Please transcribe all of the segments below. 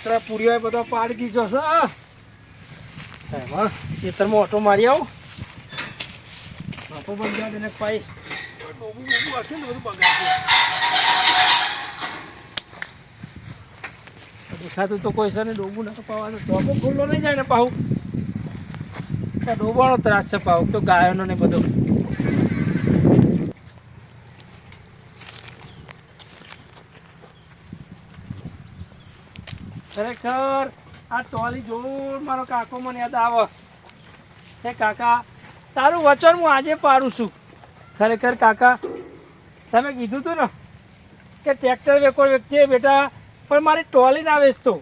પાત્રા પૂરીઓ બધો પાડી દીધો છે સાહેબ, હા, ખેતરમાં ઓટો મારી આવો. બાપો બંધ એને પાઈ બોબું હશે ને બધું બગાડ દેખાતું તો કોઈ ને ડોબું નથી પાવાનું ડોબો ખુલ્લો નહીં જાય ને પાહું. ડોબાનો ત્રાસ છે પાહું તો ગાયોનો ને બધો. ખરેખર આ ટોલી જોર મારો કાકો મને યાદ આવે. હે કાકા, તારું વચન હું આજે પાડું છું. ખરેખર કાકા, તમે કીધું તું ને કે ટ્રેક્ટર વેકો વેચે બેટા, પણ મારી ટોલી ના વેચતો.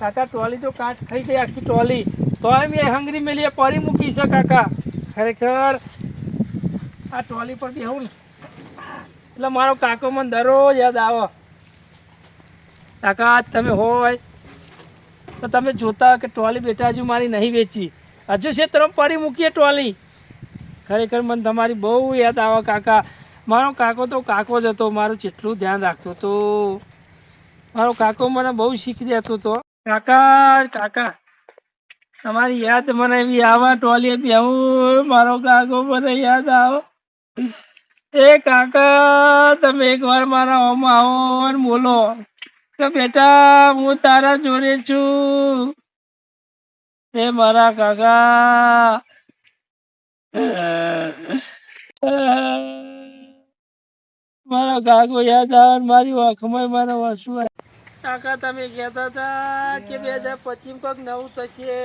કાકા, ટોલી તો કાચ થઈ ગઈ આખી ટોલી. તોય મેં હંગરી મેલીએ પરી મૂકી છે કાકા. ખરેખર આ ટોલી પર બેહું ને. એટલે મારો કાકો મને દરરોજ યાદ આવે. કાકા, તમે હોય તો તમે જોતા કે ટ્રોલી બેટા હજુ મારી નહીં વેચી. હજુ છે તરફ પડી મૂકીએ ટ્રોલી. ખરેખર મને તમારી બહુ યાદ આવે કાકા. મારો કાકો તો કાકો જ હતો, મારું જેટલું ધ્યાન રાખતો હતો મારો કાકો મને બહુ શીખી દેતો હતો કાકા કાકા, તમારી યાદ મને એવી આવા ટોલીએ બેહું મારો કાકો મને યાદ આવો. એ કાકા, તમે એકવાર મારા હોમાં આવો અને બોલો. કે બેટા હું તારા જોડે છું. તે મારા કાકા. મારા કાકો યાદ આવે મારી આંખમાં મારા વાસુ કાકા તમે કહેતા હતા કે બે હજાર પચીસ કોઈક નવું થશે.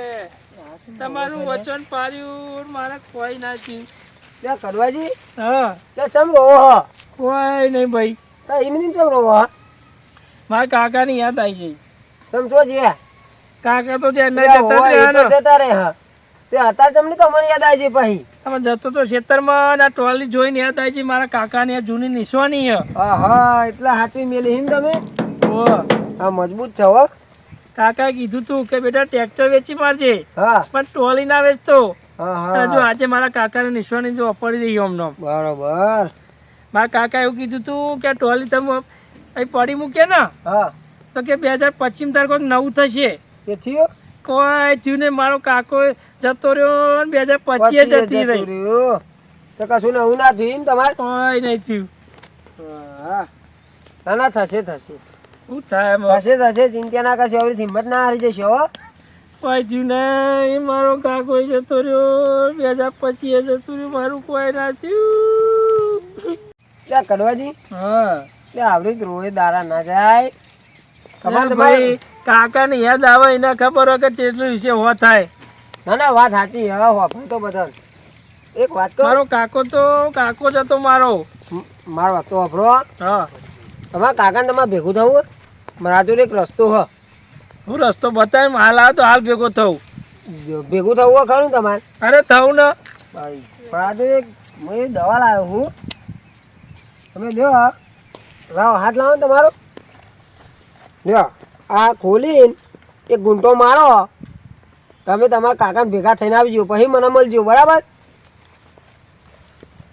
તમારું વચન પાર્યું મારા કોઈ ના થયું. ત્યાં કડવાજી. હા. ત્યાં ચમ રહો કોઈ નહીં ભાઈ. ત્યાં ચમ રહો હો? મારા કાકાની યાદ આવી ગઈ. સમજો જે કાકા તો ચેન્નઈ જતા રહ્યા ને. જતા રહ્યા તે હતા ચમની તો મને યાદ આવી પછી. અમે જતો તો ખેતરમાં આ ટ્રોલી જોઈને યાદ આવી છે મારા કાકાની આ જૂની નિશાની છે હા એટલા હાચવી મેલી હિમ તમે? ઓ આ મજબૂત છે હો. કાકા કીધું તું કે બેટા ટ્રેક્ટર વેચી મારજે હા. પણ ટ્રોલી ના વેચતો. હા જો આજે મારા કાકાને નિશાની જો પડી રહી અમને બરોબર. મારા કાકા એવું કીધું તું કે ટ્રોલી તમે અહીં પડી મૂકે ને હા. તો કે બે હજાર પચીસ તારીખ કોઈક નવું થશે. તે થયું? કોઈ થયું ને મારો કાકો જતો રહ્યો ને બે હજાર પચીસ જતી રહી. તો કશું નવું ના થયું તમારે? કોઈ નહીં થયું. ના ના થશે થશે. શું થાય થશે થશે ચિંતા ના કરશો હવે હિંમત ના હારી જશો હો. કોઈ થયું નહીં મારો કાકો જતો રહ્યો બે હજાર પચીસ જતું રહ્યું મારું કોઈ ના થયું. ક્યાં કડવાજી? હા. એટલે આવડી રોએ દારા ના જાય. તમારે? ભાઈ કાકાને યાદ આવે એને ખબર હોય કે કેટલું વિશે હો થાય. ના ના વાત સાચી હા વાપરે તો બધા એક વાત કહું? મારો કાકો તો કાકો જ હતો મારો. મારો વાત તો વાપરો હા. તમારા કાકાને તમારે ભેગું થવું મારા જોડે એક રસ્તો હ. હું રસ્તો બતાવી હાલ આવે તો હાલ ભેગો થવું ભેગું થવું હોય ખરું તમારે? અરે થવું ને. ભાઈ મારા જોડે એક હું દવા લાવ્યો હું. તમે લ્યો હા. લાવો હાથ લાવો ને તમારો. જો આ ખોલીને એક ગુંટો મારો. તમે તમારા કાકાને ભેગા થઈને આવજો પછી મને મળજો બરાબર?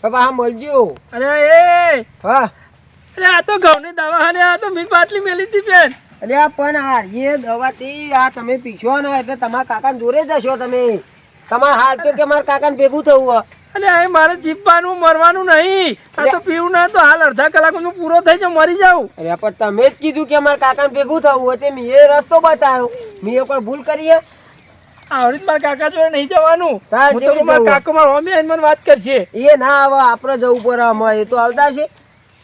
તો હા મળજો. અરે એ! હા. અરે આ તો ઘઉંની દવા અને આ તો મીઠ બાટલી મેલી હતી બેન. અરે પણ આ એ દવાથી આ તમે પીશો ને એટલે તમારા કાકાને જોડે જશો તમે. તમારા હાલ તો કે મારા કાકાને ભેગું થવું અરે આ મારે જીવવાનું મરવાનું નહીં. આ તો પીવું ના તો હાલ અડધા કલાકમાં પૂરો થઈ જાઉં મરી જાઉં. અરે પણ તમે જ કીધું કે અમારા કાકાને ભેગું થવું હોય તે મેં રસ્તો બતાવ્યો. મેં કોઈ ભૂલ કરી આવડી મારા કાકા જોડે નહીં જવાનું. મારા. કાકો મારા મમ્મી મને વાત કરશે. એ ના આવે આપણે જવું પડે અમારે એ તો આવતા છે.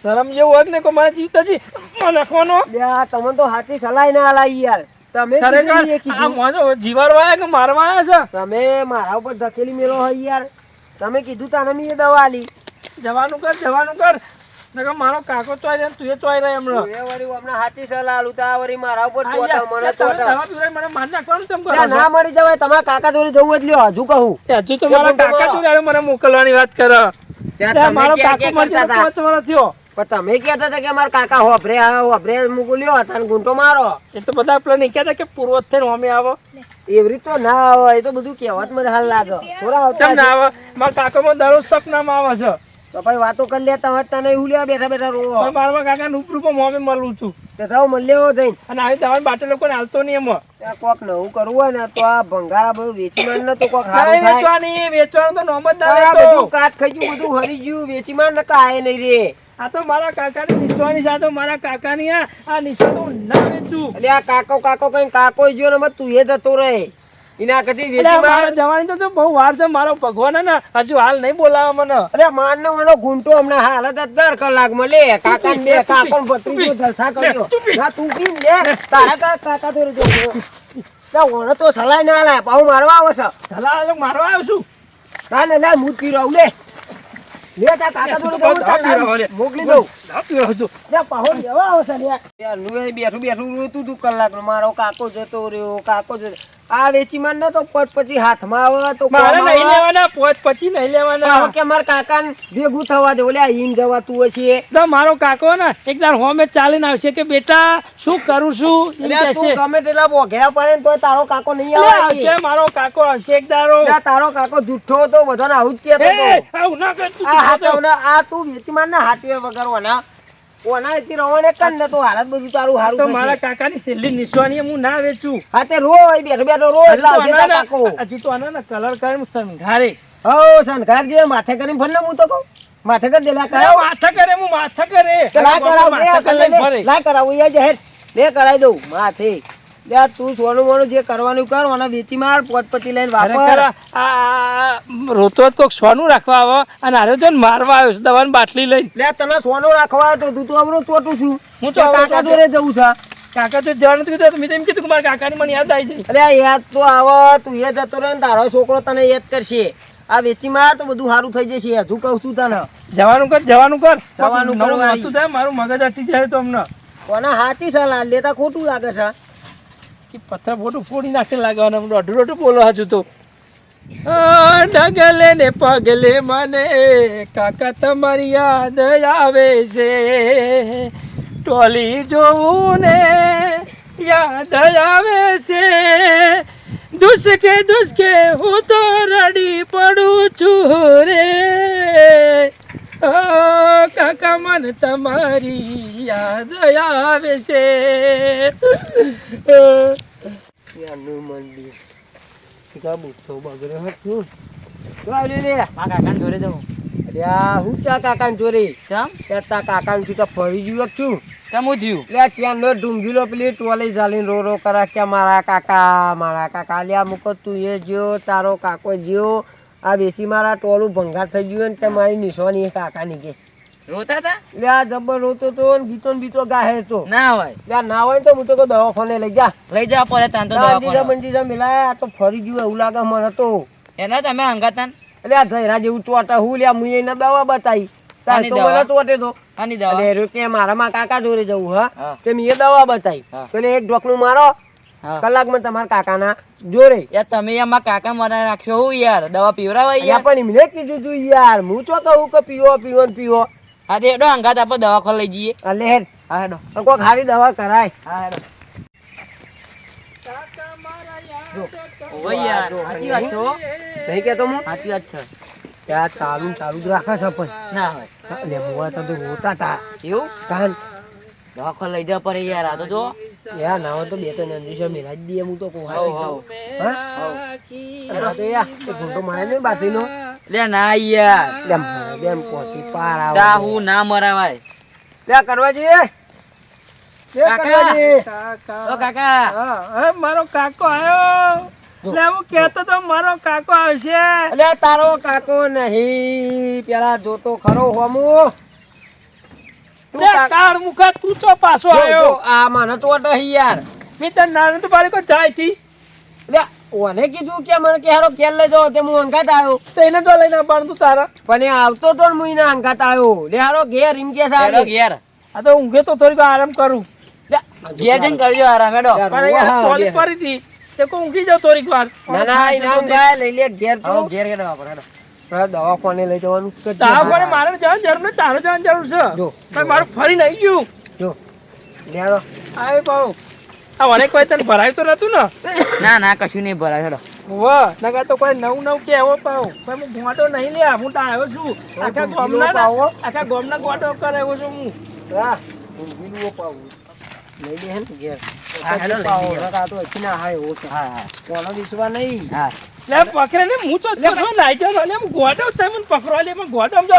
શરમ જેવું હોય ને કોઈ મારા જીવતા છે? નાખવાનો તમને તો સાચી સલાહ ના આલાઈ યાર. તમે ખરેખર? આવ્યા કે મારવા આવ્યા તમે મારા ઉપર ધકેલી મેલો હોય યાર. તમે કીધું તાને મેં દવા આલી. જવાનું કર જવાનું કર. નકર મારો કાકો ચોય રહે ને તું એ ચોય રહે હમણાં. એ વળી હમણાં સાચી સલાહ આલું તા વળી મારા ઉપર ચોટા મને ચોટા મને માર નાખવાનું તમ કરો ના મરી જવાય તમારા કાકા જોડે જવું જ લ્યો હજુ કહું. હજુ તો મારા કાકા જોડે મને મોકલવાની વાત કરો. ત્યાં તમે ક્યાં કાકો ક્યાં કરતા હતા? પણ તમે કહેતા હતા કે મારા કાકા હોભરે હોભરે મૂકું લ્યો હતા ને ગુંટો મારો. એ તો બધા પેલા નહીં કહેતા કે પૂર્વ થઈને અમે આવો. એવી રીત તો ના આવે એ તો બધું કહેવત મને હાલ લાગે. થોડા આવતા ના આવે? મારા કાકામાં દરરોજ સપનામાં આવે છે. તો ભાઈ વાતો કરી લેતા હોય તને એવું લેવા બેઠા બેઠા રોવો. મારા કાકા ઉપરૂપ મોમે મળું છું. તે જાવ મળી લેવો જઈને. અને આવી દવાની બાટલો કોને હાલતો નહીં એમાં. ત્યાં કોક નવું કરવું હોય ને તો આ ભંગારા બધું વેચી માં ને તો કોક હારું થાય. વેચવાની વેચવાનું તો નોમ જ ના બધું કાટ ખાઈ ગયું બધું હરી ગયું વેચી માંડ ને આય નહીં રે. આ તો મારા કાકાની નિશ્વાની સાથે મારા કાકાની આ તો ના વેચું. એટલે આ કાકો કાકો કઈ કાકો ગયો ને તું એ જતો રહે. એના કરતી વેચી મારે જવાની તો બહુ વાર છે મારો ભગવાન ને હજુ હાલ નહીં બોલાવે મને. અરે નો હમણાં હાલ જ દર કલાકમાં લે. કાકા બે કાકો ને જલસા કર્યો. ના તું પી લે. તારા કા કાકા તો જો તા તો સલાઈ ના લાય પાઉ મારવા આવે છે. સલાહ મારવા આવ્યો છું. તાને લે મૂત પી રહું લે. લે તા કાકા તો જવું તાર લાવ. મોકલી દઉં. નું બેઠું બેઠું તું કલાક મારો કાકો જતો રહ્યો કાકો જતો આ વેચી માર ને તો પચ પછી હાથમાં આવે તો મારે નહીં લેવાના પોચ પછી નહીં લેવાના. કે મારા કાકાને ભેગું થવા દે ઓલે હિમ જવાતું હશે તો મારો કાકો ને એક હોમે ચાલીને આવશે કે બેટા શું કરું છું? તું ગમે તેટલા વઘેરા પડે તો તારો કાકો નહીં આવે. આવશે મારો કાકો આવશે એક દારો તારો કાકો જુઠ્ઠો હતો બધાને આવું જ કહેતો હતો. આવું ના કર આ તો. આ તું વેચી માર ને હાથવે વગર ઓના ને તો હાલત બધું તારું તો મારા કાકાની છેલ્લી નિશાની હું ના વેચું. હા તે રોય બેઠો બેઠો રોજ હજુ તો લાવજે આના કાકો. ના- હજુ તો આના કલર કરીને સંઘારે હો સંઘાર જે માથે કરીને ફર ને હું તો કહું. માથે કરી દે લા કરાવ. માથા કરે હું માથા કરે. લા કરાવ લે કરાવ એ જહેર લે કરાવી દઉં માથે. લે તું સોનું મોનું જે કરવાનું કર અને વેચી માર પોત પતી લઈને વાપર. આ- રોતો જ કોક સોનું રાખવા આવે અને આરે જો મારવા આવ્યો છે દવાની બાટલી લઈને. લે તને સોનું રાખવા આવ્યો તો તું તો અવરો ચોટું છું. હું તો કાકા. જોડે જવું છું કાકા તો જવાનું નથી કીધું મેં એમ કીધું કે મારા કાકાની મને યાદ આવી જાય. અરે યાદ તો આવે તું એ જતો રહે ને તારો છોકરો તને યાદ કરશે. આ વેચી માર તો બધું સારું થઈ જશે હજુ કહું છું તને. જવાનું કર જવાનું કર. જવાનું કર મારું. મગજ અટી જાય તો અમને. કોના સાચી સલાહ લેતા ખોટું લાગે છે. કે પથ્થર મોટું ફોડી નાખી લાગવાનું અમને અઢું અઢું બોલવા છું તો. ડગલે ને પગલે મને, કાકા તમારી યાદ આવે છે. ટોલી જોવું ને યાદ આવે છે. દુસકે દુસકે હું તો રડી પડું છું રે. કાકા મને તમારી યાદ આવે છે. કા બુથો બગડ્યો હતું તો મારા અલ્યા હું ત્યાં કાકાને જોડે ત્યાં તા છું તો ફરી ગયો છું ચમ હું ત્યાં નો ઢૂંઘીલો પેલી ટોલી ચાલીને રો રો કરે કે મારા કાકા મારા કાકા લ્યા મૂકો તું એ જ્યો તારો કાકો જ્યો આ બેસી મારા ટોલું ભંગાર થઈ ગયું ને તે મારી નિશાની કાકા કે. રોતા હતા એટલે આ જબ્બર રોતો તો ને ને બીતો ગાહે તો. ના હોય. એટલે ના હોય તો હું તો દવાખાને લઈ જા. લઈ જા પડે તાન તો દવાખાને. મંજીજા મિલાયા આ તો ફરી ગયું એવું લાગે મને તો. એના તમે હંગાતા એટલે આ જયરા જેવું ચોટા હું લ્યા મુએ એને દવા બતાવી. તાર તો? મને ચોટે તો. આની એટલે દવા? એરો કે મારામાં કાકા જોડે જવું હા. કે મેં દવા બતાવી. એટલે એક ઢોકનું મારો. કલાકમાં તમારા કાકાના જોડે. યાર તમે એમાં કાકા મારા રાખશો હું યાર દવા પીવરાવા યાર? પણ એમને કીધું તું યાર હું તો કહું કે પીવો પીવો ને પીવો. હા તે હેડો હંગાત આપણે દવાખાને લઈ જઈએ. અલે હેડ. હા હેડો. કોઈ કોક દવા કરાય. હા હેડો. નહીં કેતો હું. સાચી વાત છે. ત્યાં ચાલુ ને જ રાખે છે પણ. ના હોય. એટલે મુવા તો તે હોતા તા. એવું? કાન દવાખાને લઈ જા પડે યાર આ તો જો. યાર ના હોય તો બે ત્રણ અંદીશો મિલાજ દઈએ હું તો કહું હવ, જાઉં હા? તો યાર એ ઘૂંટો મારે ને બાજરીનો લે ના યાર. એટલે બેન પોતી પાર આવે. તા હું ના મરાવાય. ત્યાં કરવા જઈએ લે કાકા. કરવા જઈએ ઓ કાકા. હા, મારો કાકો આવ્યો હું કહેતો તો મારો કાકો આવશે. અલે તારો કાકો નહીં. પેલા જોતો ખરો હોમુ. કાળ મુખા તું તો પાછો આવ્યો? આ મને તો અટે યાર. મેં તને તો કોઈ જાય થી. લે ઓને કીધું કે મને કે હારો કેલ લઈ તે હું અંગાત આવ્યો. તો એને તો લઈને આવવાનું તું તારા. પણ એ આવતો તો હું એને અંગાત આવ્યો. લે હારો ઘેર એમ કે હેડો ઘેર. આ તો ઊંઘે તો થોડીક આરામ કરું. ઘેર જઈને કરજો આરામ હેડો. પણ ઘેર. પડી હતી. તે કો ઊંઘી જાવ થોડીક વાર. ના ના એના ઊંઘાય લઈ લે ઘેર તો. ઘેર હેડો આપણે હેડો. દવાખાને લઈ જવાનું દવાખાને મારે જવાની જરૂર નહીં તારે જવાની જરૂર છે. જો, મારું ફરી નહીં ગયું. જો. લે હારો. આય બાઉ આ કોઈ તને ભરાય તો નતું ને? ના ના કશું નહીં ભરાય હેડો. વાહ નકા તો કોઈ નવું નવું કેવો પાવ પણ હું ગોટો નહીં લે હું તો આવ્યો છું. આખા ગામના આખા ગામના ગોટો છું હું. હા ઊંઘીલું પાવું. લઈ લે હે ને ઘેર. હા, હેલો, લઈ પાવો. તો હજી ના હાય એવો છે હા હા. કોનો વિશ્વાસ નહીં. હા. લે પકડે ને હું તો પકડવા નાઈ જાઉં લે હું ગોટો તમે મને પકડવા લે પણ ગોટો જો.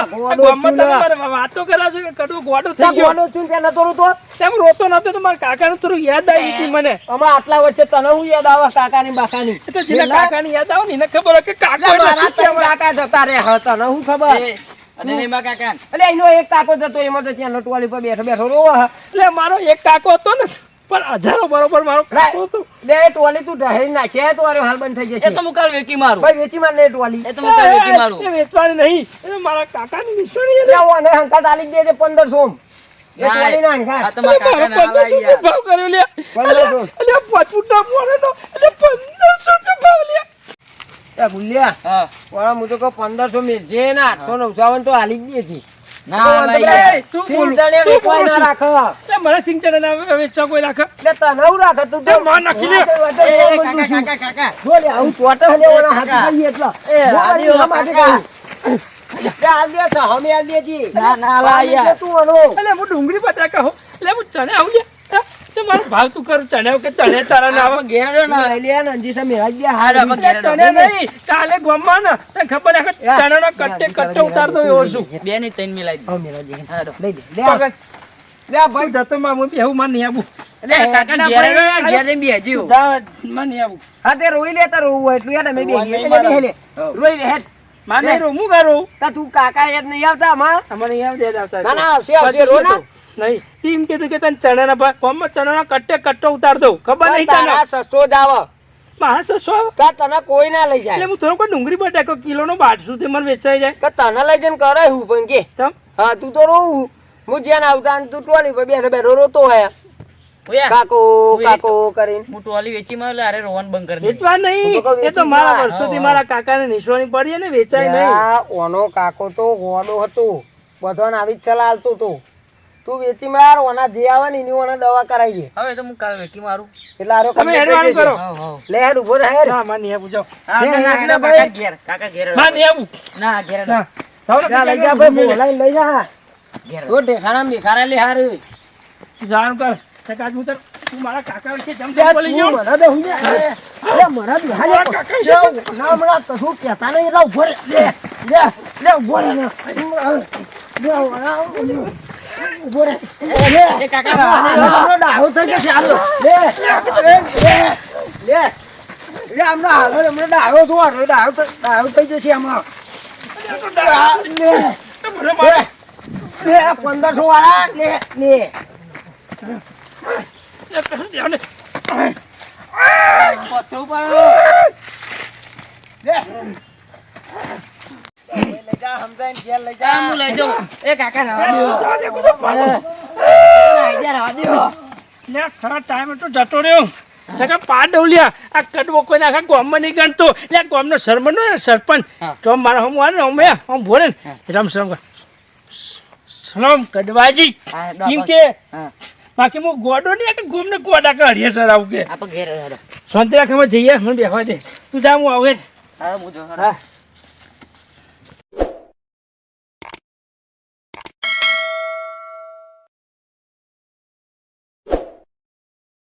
તમે મારે વાતો કરા છો કે કડો ગોડો થઈ ગયો. ગોડો છું પેલા તો રોતો. તેમ રોતો નતો તો મારા કાકાનું થોડું યાદ આવી હતી મને. અમાર આટલા વર્ષે તને હું યાદ આવે કાકાની બાકાની એ તો જેના કાકાની યાદ આવે ને એને ખબર હોય કે કાકા. કાકા જતા રે હા તને હું ખબર? અને એમાં કાકા એટલે એનો એક કાકો જતો એમાં તો ત્યાં લટવાલી પર બેઠો બેઠો રોવા. હા. એટલે મારો એક કાકો હતો ને પણ હજારો બરોબર મારો કાકો તો લે ટોલી તું ઢહેરી નાખે. તો અરે હાલ બંધ થઈ એ તો મુકાલ વેકી મારું. ભાઈ વેચી માર લે ટોલી. એ તો મુકાલ વેકી મારું. એ વેચવાની નહીં. એ મારા કાકાની નિશાની લે ઓને હંકાત આલી જ દેજે 1500 એ ના, ટોલી ના આ હંકાત. તો કાકાને હાલ પંદરસો આવી રૂપિયા ભાવ કર્યો લે. પંદરસો. એટલે પચુટા પોણેનો એટલે પંદરસો રૂપિયા ભાવ લે. એ ગુલ્યા હા. ઓળા હું તો કહું 1500 મિલજે ને 899 તો હાલી જ દેજે ના તું ના મને સિંગચના ના વેચવા કોઈ રાખે? એટલે તને હું રાખ તું એ માં નાખી લે. કાકા કાકા કાકા બોલે આવું ચોટે હલે ઓલા હાથ ગઈ એટલા. એ, કાકા. ના ના તું હું ડુંગળી બટાકા હો એટલે હું ચણે આવું ભાવ તું કર ચણ્યા કે ચણે તારા ના આવે ઘેર ના લે ને અંજી સામે રાખ દે, હારું, હારું. આપણે ચણે નહીં કાલે ગોમમાં ને તને ખબર છે ચણા નો કટ્ટે કટ્ટો ઉતારતો એવો છું બે ની ત્રણ મિલાઈ હા, મેરા દે હારો લઈ દે. લે લે ભાઈ. જતો માં હું બેહું માં નહીં આવું લે કાકા ઘેર ઘેર જઈને બેસજો. જા માં નહીં આવું હા, તે રોઈ લે, તાર રોવું હોય એટલું યાર અમે. નહીં એટલે લે. રોઈ લે, હેડ. માને રો હું કરું તા તું કાકા યાદ નહીં આવતા માં અમને યાદ દે આવતા ના, ના, આવશે, આવશે, રો ના. નહીં. ટીમ કીધું કે તને ચણાના ભાગ કોમમાં ચણાના કટ્ટે કટ્ટો ઉતાર દઉં. ખબર નહીં તને? સસ્તો જ આવે. મારા સસ્તો તા તને કોઈ ના લઈ એટલે જાય હું થોડો કોઈ ડુંગળી બટાકો કિલોનો બારસો સુધી મને વેચાઈ જાય. તો તને લઈ જઈને કરે હું પણ કે. હા તું તો રોવું હું. જ્યાં આવતા તું ટોલી પર બેઠો બેઠો રોતો હોય. કાકો કાકો કરીને. હું ટોલી વેચી માં અરે રોહન બંધ કરી વેચવા નહીં. હું એ તો મારા. વર્ષોથી મારા કાકાને નિશવાની પડી ને વેચાય નહીં. આ ઓનો કાકો તો ગોડો હતો. બધાને આવી જ હતો તું વેચી માર ઓના જે આવે ને એની ઓના દવા કરાવી દે હવે તો હું કાલ વેચી મારું એટલે આરો તમે જશે. કરો. લે હેડ ઊભો થા હેડ ના માની હા, ના, ના, ભાઈ. કાકા ઘેર, કાકા ઘેર માની આવું ના, ઘેર ના ને લઈ જા ભાઈ. બોલાઈને લઈ જા ઘેર. તો ઢેખાના મેખારા લે હાર જાણ કર કાકા હું તો તું મારા કાકા વિશે જમ જમ બોલી તું ગયો મને બે હું. લે, મને બે હાલે. કાકા વિશે ના હમણાં કશું કહેતા નહીં એટલે ઊભો રે. લે, લે, લે, ઊભો રે, લે. ઊભો થઈ જશે, હાલો. લે, લે, લે, લે. હમણાં હાલો, હમણાં ડાહો છો, હાલો, ડાહો ડાહો થઈ જશે આમાં. લે, પંદરસો વાળા લે લે, કશું ધ્યાન નહીં. લઈ જા સમજાઈને ઘેર લઈ હા, હું લઈ જાઉં. એ કાકા રહેવા દો. જા દે, બધો પાછો. ના, ઘેર રહેવા દો. લે, ખરા ટાઈમે તો જતો રહ્યો. કાકા આ કડવો કોઈ આખા ગામમાં નહીં ગણતો. એટલે આ ગામનો સરપંચ ને સરપંચ. તો મારા હમ આવે ને અમે ભોરે ને. રમ કર. સલામ કડવાજી. કે બાકી હું ગોડો નહીં કે ગોમને ગોડા કાઢીએ સર આવું કે. શાંતિ રાખે જઈએ મને બેસવા દે. તું જા હું આવું. હા.